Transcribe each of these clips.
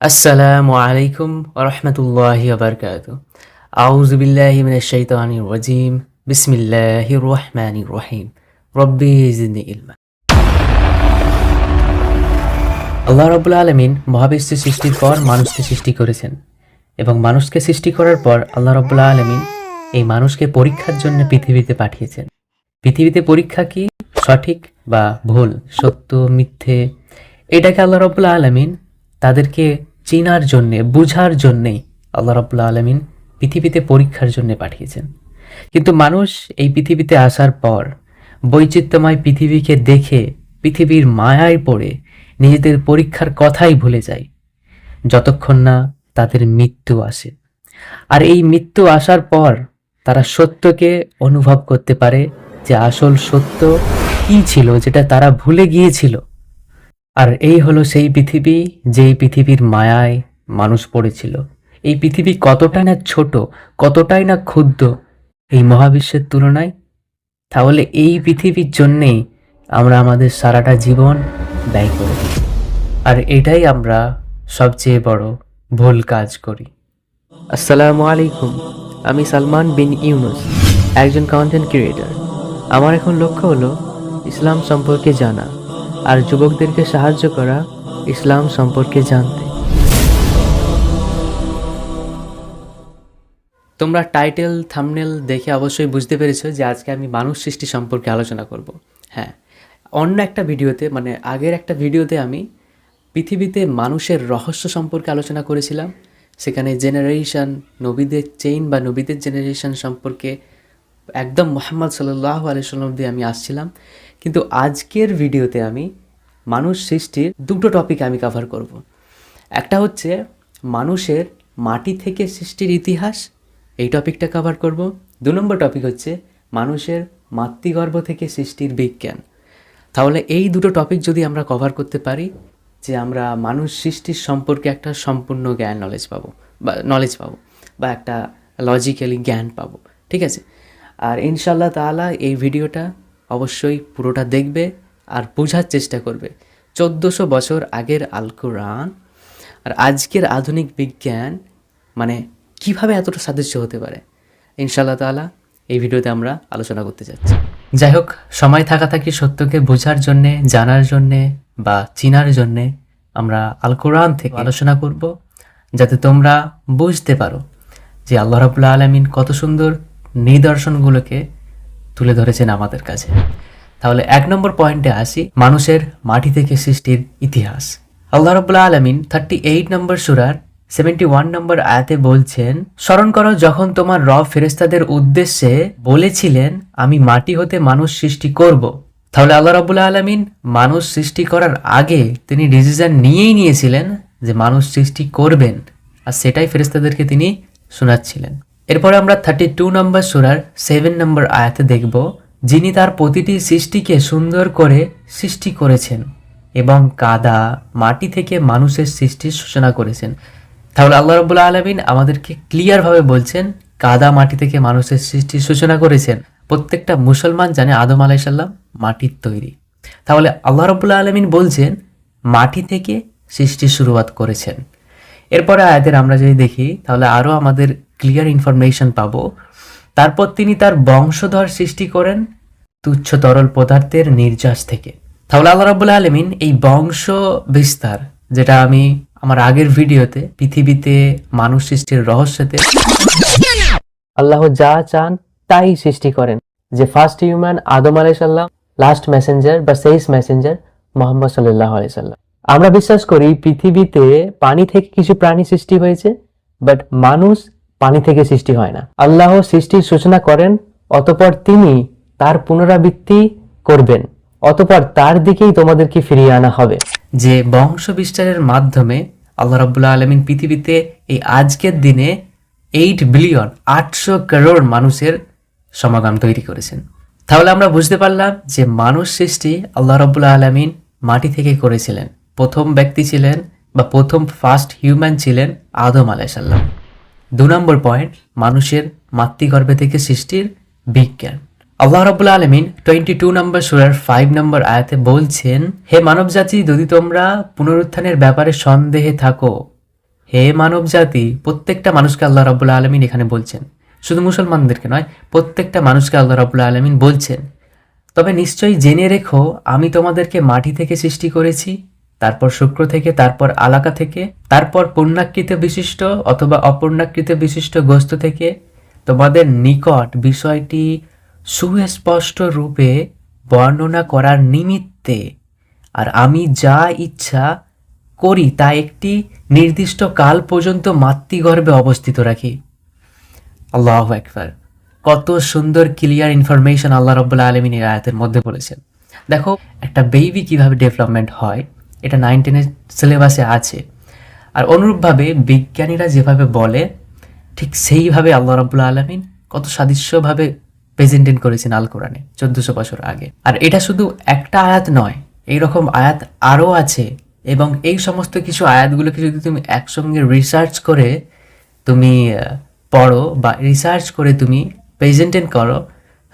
আসসালামু আলাইকুম রহমতুল্লাহি আবরকাত আউযু বিল্লাহি মিনাশ শাইতানির রাজিম। বিসমিল্লাহির রহিম। রব্বি ইলমা। আল্লাহ রাব্বুল আলামিন মহাবিশ্ব সৃষ্টির পর মানুষকে সৃষ্টি করেছেন এবং মানুষকে সৃষ্টি করার পর আল্লাহ রাব্বুল আলামিন এই মানুষকে পরীক্ষার জন্য পৃথিবীতে পাঠিয়েছেন। পৃথিবীতে পরীক্ষা কি? সঠিক বা ভুল? সত্য, মিথ্যে? এটাকে আল্লাহ রব্বুল্লা আলমিন তাদেরকে চেনার জন্যে, বুঝার জন্যেই আল্লাহ রব্বুল্লা আলমিন পৃথিবীতে পরীক্ষার জন্য পাঠিয়েছেন। কিন্তু মানুষ এই পৃথিবীতে আসার পর বৈচিত্র্যময় পৃথিবীকে দেখে পৃথিবীর মায়ায় পড়ে নিজেদের পরীক্ষার কথাই ভুলে যায়। যতক্ষণ না তাদের মৃত্যু আসে। আর এই মৃত্যু আসার পর তারা সত্যকে অনুভব করতে পারে যে আসল সত্য কি ছিল, যেটা তারা ভুলে গিয়েছিল। আর এই হলো সেই পৃথিবী, যেই পৃথিবীর মায়ায় মানুষ পড়েছিল। এই পৃথিবী কতটাই না ছোট, কতটাই না ক্ষুদ্র, এই মহাবিশ্বের তুলনায়। তাহলে এই পৃথিবীর জন্যেই আমরা আমাদের সারাটা জীবন ব্যয় করি আর এটাই আমরা সবচেয়ে বড় ভুল কাজ করি। আসসালামু আলাইকুম, আমি সালমান বিন ইউনুস, একজন কন্টেন্ট ক্রিয়েটর আমার এখন লক্ষ্য হলো ইসলাম সম্পর্কে জানা। আর যুবকদেরকে সাহায্য করা ইসলাম সম্পর্কে জানতে। তোমরা টাইটেল, থামনেল দেখে অবশ্যই বুঝতে পেরেছ যে আজকে আমি মানুষ সৃষ্টি সম্পর্কে আলোচনা করব। হ্যাঁ অন্য একটা ভিডিওতে মানে আগের একটা ভিডিওতে আমি পৃথিবীতে মানুষের রহস্য সম্পর্কে আলোচনা করেছিলাম। সেখানে জেনারেশন নবীদের চেইন বা নবীদের জেনারেশন সম্পর্কে একদম মোহাম্মদ সাল্লাহ আলিয়াল্লাম দিয়ে আমি আসছিলাম। কিন্তু আজকের ভিডিওতে আমি মানুষ সৃষ্টির দুটো টপিক আমি কভার করব। একটা হচ্ছে মানুষের মাটি থেকে সৃষ্টির ইতিহাস, এই টপিকটা কভার করব। দু নম্বর টপিক হচ্ছে মানুষের মাতৃগর্ভ থেকে সৃষ্টির বিজ্ঞান। তাহলে এই দুটো টপিক যদি আমরা কভার করতে পারি, যে আমরা মানুষ সৃষ্টির সম্পর্কে একটা সম্পূর্ণ জ্ঞান নলেজ পাবো, বা নলেজ পাবো, বা একটা লজিক্যালি জ্ঞান পাবো, ঠিক আছে? আর ইনশাল্লাহ তাআলা এই ভিডিওটা অবশ্যই পুরোটা দেখবে আর বোঝার চেষ্টা করবে। চোদ্দোশো বছর আগের আল কোরআন আর আজকের আধুনিক বিজ্ঞান মানে কীভাবে এতটা সাদৃশ্য হতে পারে? ইনশাল্লাহ তাআলা এই ভিডিওতে আমরা আলোচনা করতে যাচ্ছি। যাই হোক, সময় থাকা থাকি সত্যকে বোঝার জন্যে, জানার জন্যে বা চিনার জন্যে আমরা আল কোরআন থেকে আলোচনা করব যাতে তোমরা বুঝতে পারো যে আল্লাহ রাবুল্লাহ আলমিন কত সুন্দর নিদর্শনগুলোকে তুলে ধরেছেন আমাদের কাছে। তাহলে এক নম্বর পয়েন্টে আসি, মানুষের মাটি থেকে সৃষ্টির ইতিহাস। আল্লাহ রবুল্লাহ আলমিন থার্টি এইট নম্বর সুরার সেভেন্টি ওয়ান নম্বর আয়াতে বলছেন, স্মরণ করো, যখন তোমার রব ফেরেস্তাদের উদ্দেশ্যে বলেছিলেন, আমি মাটি হতে মানুষ সৃষ্টি করব। তাহলে আল্লাহ রবুল্লাহ আলমিন মানুষ সৃষ্টি করার আগে তিনি ডিসিশন নিয়েই নিয়েছিলেন যে মানুষ সৃষ্টি করবেন। আর সেটাই ফেরেস্তাদেরকে তিনি শোনাচ্ছিলেন। এরপরে আমরা থার্টি টু নম্বর সুরার সেভেন নম্বর আয়াতে দেখব, যিনি তার প্রতিটি সৃষ্টিকে সুন্দর করে সৃষ্টি করেছেন এবং কাদা মাটি থেকে মানুষের সৃষ্টির সূচনা করেছেন। তাহলে আল্লাহ রবুল্লা আলমিন আমাদেরকে ক্লিয়ারভাবে বলছেন, কাদা মাটি থেকে মানুষের সৃষ্টির সূচনা করেছেন। প্রত্যেকটা মুসলমান জানে আদম আলাইসাল্লাম মাটির তৈরি। তাহলে আল্লাহ রবুল্লা আলমিন বলছেন, মাটি থেকে সৃষ্টির শুরুয়াত করেছেন। এরপরে আয়াতের আমরা যদি দেখি, তাহলে আরও আমাদের ক্লিয়ার ইনফরমেশন পাবো। তারপর তিনি তার বংশধর সৃষ্টি করেন তুচ্ছ তরল পদার্থের নির্যাস থেকে। তাহলে আল্লাহ রাবুল্লাহ আলমিন এই বংশ বিস্তার, যেটা আমি আমার আগের ভিডিওতে, পৃথিবীতে মানুষ সৃষ্টির রহস্যতে, আল্লাহ যা চান তাই সৃষ্টি করেন। যে ফার্স্ট হিউম্যান আদম আলাইসাল্লাম লাস্ট মেসেঞ্জার বা সেইস মেসেঞ্জার মোহাম্মদ সাল্লাহ আলাইসাল্লাম আমরা বিশ্বাস করি পৃথিবীতে পানি থেকে কিছু প্রাণী সৃষ্টি হয়েছে বাট মানুষ পানি থেকে সৃষ্টি হয় না। আল্লাহ সৃষ্টির সূচনা করেন, অতপর তিনি তার পুনরাবৃত্তি করবেন, অতপর তার দিকেই তোমাদেরকে ফিরিয়ে আনা হবে। যে বংশ বিস্তারের মাধ্যমে আল্লাহ রাবুল্লাহ আলমিন পৃথিবীতে এই আজকের দিনে এইট বিলিয়ন আটশো করোড় মানুষের সমাগম তৈরি করেছেন। তাহলে আমরা বুঝতে পারলাম যে মানুষ সৃষ্টি আল্লাহ রবুল্লাহ আলমিন মাটি থেকে করেছিলেন। প্রথম ব্যক্তি ছিলেন বা প্রথম ফার্স্ট হিউম্যান ছিলেন আদম আলাইসাল্লাম দু নম্বর পয়েন্ট মানুষের মাতৃগর্ভে থেকে সৃষ্টির বিজ্ঞান। আল্লাহ রাবুল্লাহ আলমিন টোয়েন্টি টু নম্বর সুরার ফাইভ নম্বর আয়াতে বলছেন, হে মানবজাতি, যদি তোমরা পুনরুত্থানের ব্যাপারে সন্দেহে থাকো, হে মানব জাতি প্রত্যেকটা মানুষকে আল্লাহ রাবুল্লাহ আলমিন এখানে বলছেন। শুধু মুসলমানদেরকে নয়, প্রত্যেকটা মানুষকে আল্লাহ রাবুল্লাহ আলমিন বলছেন। তবে নিশ্চয়ই জেনে রেখো, আমি তোমাদেরকে মাটি থেকে সৃষ্টি করেছি তারপর শুক্র থেকে, তারপর আলাকা থেকে, তারপর পূর্ণাকৃত বিশিষ্ট অথবা অপূর্ণাকৃত বিশিষ্ট গোস্ত থেকে। তোমাদের নিকট বিষয়টি সুস্পষ্ট রূপে বর্ণনা করার নিমিত্তে আর আমি যা ইচ্ছা করি তা একটি নির্দিষ্ট কাল পর্যন্ত মাতৃগর্ভে অবস্থিত রাখি। আল্লাহ একবার কত সুন্দর ক্লিয়ার ইনফরমেশন আল্লাহ রব্বুল্লা আলমিন এই আয়াতের মধ্যে বলেছেন। দেখো, একটা বেবি কীভাবে ডেভেলপমেন্ট হয়? এটা নাইন টেনের সিলেবাসে আছে। আর অনুরূপভাবে বিজ্ঞানীরা যেভাবে বলে, ঠিক সেইভাবে আল্লাহ রব্বুল্লা আলমিন কত সাদৃশ্যভাবে প্রেজেন্টেন করেছেন আল কোরআনে চোদ্দশো বছর আগে। আর এটা শুধু একটা আয়াত নয় এই রকম আয়াত আরও আছে এবং এই সমস্ত কিছু আয়াতগুলোকে যদি তুমি একসঙ্গে রিসার্চ করে তুমি পড়ো বা রিসার্চ করে তুমি প্রেজেন্টেন করো,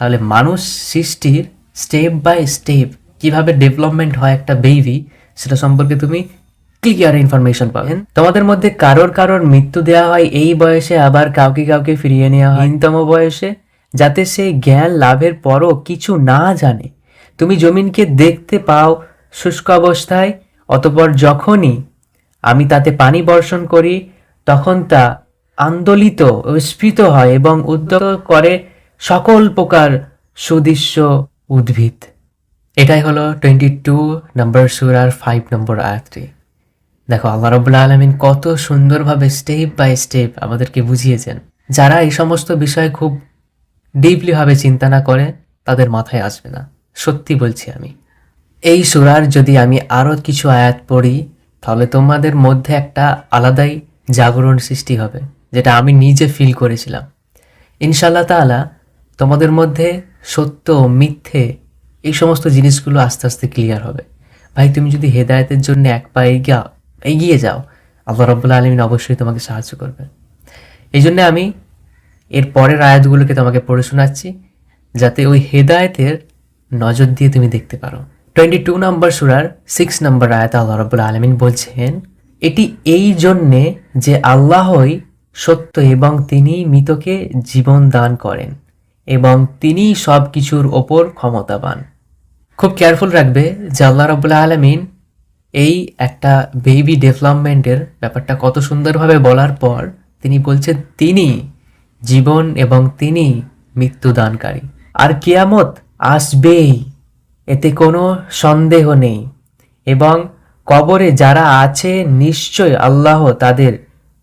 তাহলে মানুষ সৃষ্টির স্টেপ বাই স্টেপ কীভাবে ডেভেলপমেন্ট হয় একটা বেবি সেটা সম্পর্কে তুমি ক্লিয়ার ইনফরমেশন পাবেন তোমাদের মধ্যে কারোর কারোর মৃত্যু দেওয়া হয় এই বয়সে, আবার কাউকে কাউকে ফিরিয়ে নেওয়া হয় হীনতম বয়সে, যাতে সে জ্ঞান লাভের পরও কিছু না জানে। তুমি জমিনকে দেখতে পাও শুষ্ক অবস্থায়, অতপর যখনই আমি তাতে পানি বর্ষণ করি, তখন তা আন্দোলিত, স্ফীত হয় এবং উদ্যোগ করে সকল প্রকার সুদৃশ্য উদ্ভিদ। এটাই হলো টোয়েন্টি টু নম্বর সুরার ফাইভ নম্বর আয়াতটি। দেখো, আল্লাহ রবুল্লা আলমিন কত সুন্দরভাবে স্টেপ বাই স্টেপ আমাদেরকে বুঝিয়েছেন। যারা এই সমস্ত বিষয় খুব ডিপলিভাবে চিন্তা না করে, তাদের মাথায় আসবে না। সত্যি বলছি আমি। এই সুরার যদি আমি আরও কিছু আয়াত পড়ি, তাহলে তোমাদের মধ্যে একটা আলাদাই জাগরণ সৃষ্টি হবে, যেটা আমি নিজে ফিল করেছিলাম। ইনশাল্লাহ তাআলা তোমাদের মধ্যে সত্য মিথ্যে এই সমস্ত জিনিসগুলো আস্তে আস্তে ক্লিয়ার হবে। ভাই, তুমি যদি হেদায়তের জন্য এক পা এগিয়ে এগিয়ে যাও, আল্লাহ রব্বুল্লা আলমিন অবশ্যই তোমাকে সাহায্য করবে এই জন্য আমি এর পরের আয়াতগুলোকে তোমাকে পড়ে শোনাচ্ছি, যাতে ওই হেদায়েতের নজর দিয়ে তুমি দেখতে পারো। টোয়েন্টি টু নম্বর সুরার সিক্স নম্বর আয়াত আল্লাহ রব্বুল আলমিন বলছেন, এটি এই জন্যে যে আল্লাহই সত্য এবং তিনি মৃতকে জীবন দান করেন এবং তিনি সব কিছুর ওপর ক্ষমতাবান। খুব কেয়ারফুল রাখবে যে আল্লাহ রবুল্লা আলমিন এই একটা বেবি ডেভেলপমেন্টের ব্যাপারটা কত সুন্দরভাবে বলার পর তিনি বলছেন, তিনি জীবন এবং তিনি মৃত্যুদানকারী আর কিয়ামত আসবেই, এতে কোনো সন্দেহ নেই। এবং কবরে যারা আছে, নিশ্চয় আল্লাহ তাদের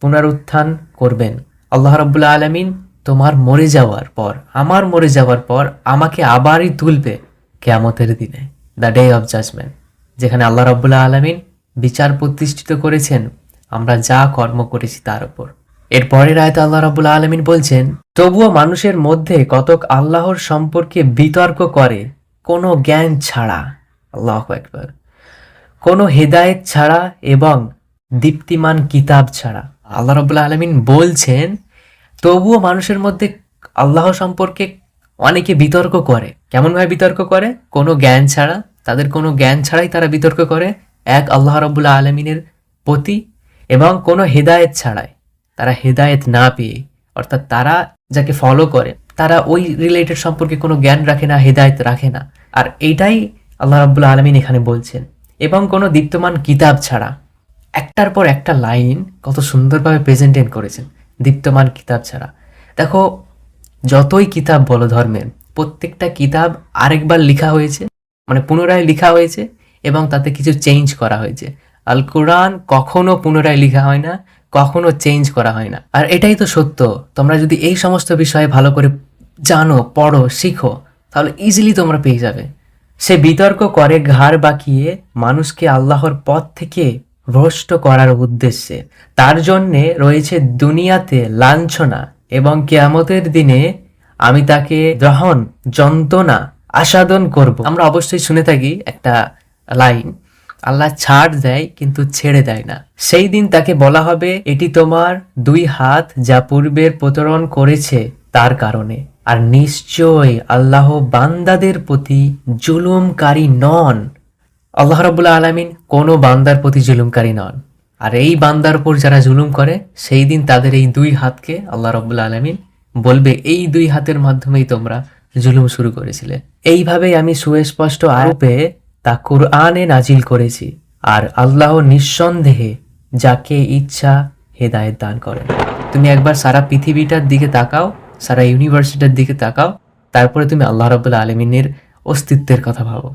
পুনরুত্থান করবেন। আল্লাহ রব্বুল্লা আলমিন তোমার মরে যাওয়ার পর, আমার মরে যাওয়ার পর আমাকে আবারই তুলবে। কেয়ামতের দিনে দ্য ডে অফ জাজমেন্ট যেখানে আল্লাহ রব্বুল্লা আলমিন বিচার প্রতিষ্ঠিত করেছেন, আমরা যা কর্ম করেছি তার উপর। এর পরের আয়তে আল্লাহ রাবুল আলমিন বলছেন, তবুও মানুষের মধ্যে কতক আল্লাহর সম্পর্কে বিতর্ক করে, কোনো জ্ঞান ছাড়া। আল্লাহ একবার কোনো হেদায়েত ছাড়া এবং দীপ্তিমান কিতাব ছাড়া। আল্লাহ রবুল্লা আলমিন বলছেন, তবুও মানুষের মধ্যে আল্লাহ সম্পর্কে অনেকে বিতর্ক করে। কেমনভাবে বিতর্ক করে? কোনো জ্ঞান ছাড়া। তাদের কোনো জ্ঞান ছাড়াই তারা বিতর্ক করে। এক, আল্লাহ রবুল্লা আলমিনের প্রতি এবং কোনো হেদায়েত ছাড়াই। তারা হেদায়েত না পেয়ে, অর্থাৎ তারা যাকে ফলো করে, তারা ওই রিলেটেড সম্পর্কে কোনো জ্ঞান রাখে না, হেদায়েত রাখে না। আর এইটাই আল্লাহ রাব্বুল আলমিন এখানে বলছেন। এবং কোনো দীপ্তমান কিতাব ছাড়া। একটার পর একটা লাইন কত সুন্দরভাবে প্রেজেন্টেন করেছেন। দীপ্তমান কিতাব ছাড়া। দেখো যতই কিতাব বলো ধর্মের প্রত্যেকটা কিতাব আরেকবার লেখা হয়েছে মানে পুনরায় লেখা হয়েছে এবং তাতে কিছু চেঞ্জ করা হয়েছে। আল কোরআন কখনো পুনরায় লেখা হয় না, কখনো চেঞ্জ করা হয় না। আর এটাই তো সত্য, তোমরা যদি এই সমস্ত বিষয়ে ভালো করে জানো, পড়ো, শিখো, তাহলে ইজিলি তোমরা পেয়ে যাবে। সে বিতর্ক করে, ঘাড় বাঁকিয়ে মানুষকে আল্লাহর পথ থেকে ভ্রষ্ট করার উদ্দেশ্যে। তার জন্যে রয়েছে দুনিয়াতে লাঞ্ছনা এবং কেয়ামতের দিনে আমি তাকে গ্রহণ, যন্ত্রণা, আস্বাদন করব। আমরা অবশ্যই শুনে থাকি একটা লাইন, আল্লাহ ছাড় দেয় কিন্তু ছেড়ে দেয় না। সেই দিন তাকে বলা হবে, এটি তোমার দুই হাত যা পূর্বের প্রতারণ করেছে তার কারণে। আর নিশ্চয় আল্লাহ বান্দাদের প্রতি জুলুমকারী নন। আল্লাহ রাবুল্লাহ আলমিন কোনো বান্দার প্রতি জুলুমকারী নন। আর এই বান্দার উপর যারা জুলুম করে, সেই দিন তাদের এই দুই হাতকে আল্লাহ রব্বুল্লা আলমিন বলবে, এই দুই হাতের মাধ্যমেই তোমরা জুলুম শুরু করেছিলে। এইভাবেই আমি সুস্পষ্ট আরূপে তা কুরআনে নাজিল করেছি। আর আল্লাহ নিঃসন্দেহে যাকে ইচ্ছা হেদায়েত দান করেন। তুমি একবার সারা পৃথিবীটার দিকে তাকাও, সারা ইউনিভার্সিটির দিকে তাকাও, তারপরে তুমি আল্লাহ রব্বুল্লা আলমিনের অস্তিত্বের কথা ভাবো।